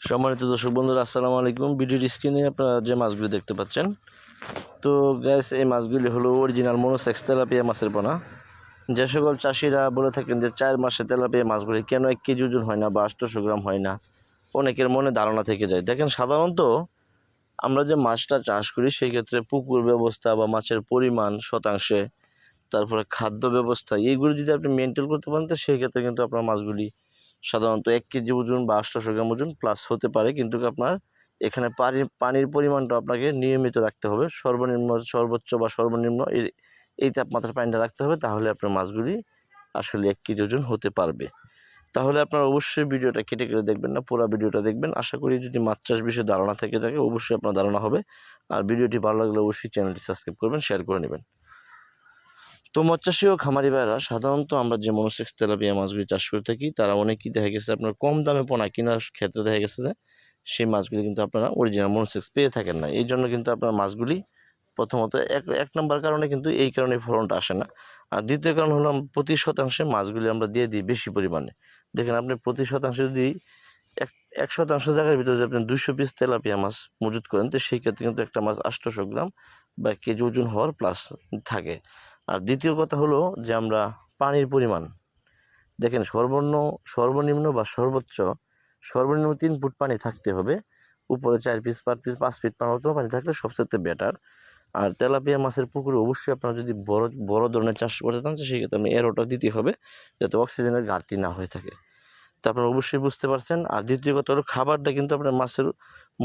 সম্মানিত দর্শক বন্ধুরা, আসসালামু আলাইকুম। ভিডিওর স্ক্রিনে আপনারা যে মাছগুলি দেখতে পাচ্ছেন, তো গ্যাস এই মাছগুলি হলো অরিজিনাল মনোসেক্স তেলাপিয়া মাছের পোনা। যে সকল চাষিরা বলে থাকেন যে চার মাসে তেলাপিয়া মাছগুলি কেন এক কেজি ওজন হয় না বা আটশোশো গ্রাম হয় না, অনেকের মনে ধারণা থেকে যায়। দেখেন, সাধারণত আমরা যে মাছটা চাষ করি, সেই ক্ষেত্রে পুকুর ব্যবস্থা বা মাছের পরিমাণ শতাংশে, তারপরে খাদ্য ব্যবস্থা, এইগুলো যদি আপনি মেনটেন করতে পারেন, তো সেই ক্ষেত্রে কিন্তু আপনার মাছগুলি সাধারণত এক কেজি ওজন বা আটশোশো গ্রাম ওজন প্লাস হতে পারে। কিন্তু আপনার এখানে পানি, পানির পরিমাণটা আপনাকে নিয়মিত রাখতে হবে। সর্বনিম্ন, সর্বোচ্চ বা সর্বনিম্ন এই এই তাপমাত্রার পানিটা রাখতে হবে। তাহলে আপনার মাছগুলি আসলে এক কেজি ওজন হতে পারবে। তাহলে আপনারা অবশ্যই ভিডিওটা কেটে কেটে দেখবেন না, পুরো ভিডিওটা দেখবেন। আশা করি যদি মাছ চাষ বিষয়ে ধারণা থেকে থাকে, অবশ্যই আপনার ধারণা হবে। আর ভিডিওটি ভালো লাগলে অবশ্যই চ্যানেলটি সাবস্ক্রাইব করবেন, শেয়ার করে নেবেন। তো চাষি ও খামারি ভাইরা, সাধারণত আমরা যে মনোসেক্স তেলাপিয়া মাছগুলি চাষ করে থাকি, তারা অনেকেই দেখা গেছে আপনার কম দামে পোনা কেনার ক্ষেত্রে দেখা গেছে যে সেই মাছগুলি কিন্তু আপনারা অরিজিনাল মনোসেক্স পেয়ে থাকেন না। এই জন্য কিন্তু আপনার মাছগুলি প্রথমত এক এক নম্বর কারণে কিন্তু এই কারণে ফলনটা আসে না। আর দ্বিতীয় কারণ হলো প্রতি শতাংশে মাছগুলি আমরা দিয়ে দিই বেশি পরিমাণে। দেখেন আপনি প্রতি শতাংশে যদি এক শতাংশ জায়গার ভিতরে যদি আপনি দুশো পিস তেলাপিয়া মাছ মজুত করেন, তো সেই ক্ষেত্রে কিন্তু একটা মাছ আটশোশো গ্রাম বা কেজি ওজন হওয়ার প্লাস থাকে। আর দ্বিতীয় কথা হলো যে আমরা পানির পরিমাণ। দেখেন সর্বনিম্ন সর্বনিম্ন বা সর্বোচ্চ, সর্বনিম্ন তিন ফুট পানি থাকতে হবে। উপরে চার পিস পাঁচ পিস পাঁচ ফিট পানি মতো পানি থাকলে সবচেয়ে বেটার আর তেলাপিয়া মাছের পুকুরে অবশ্যই আপনারা যদি বড় বড় ধরনের চাষ করতে চান সেই ক্ষেত্রে আপনি এরোটা দিতে হবে, যাতে অক্সিজেনের ঘাটতি না হয়ে থাকে। তো আপনারা অবশ্যই বুঝতে পারছেন। আর দ্বিতীয় কথা হলো খাবারটা কিন্তু আপনার মাছের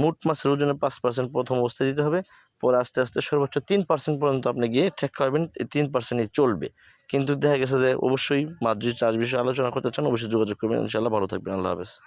মোট মাছের ওজনে পাঁচ পার্সেন্ট প্রথম অবস্থায় দিতে হবে। পরে আস্তে আস্তে সর্বোচ্চ তিন পার্সেন্ট পর্যন্ত আপনি গিয়ে ঠেক করবেন, এই তিন পার্সেন্টই চলবে। কিন্তু দেখা গেছে যে অবশ্যই মাছ যদি চাষ বিষয়ে আলোচনা করতে চান, অবশ্যই যোগাযোগ করবেন। ইনশাআল্লাহ ভালো থাকবেন। আল্লাহ হাফেজ।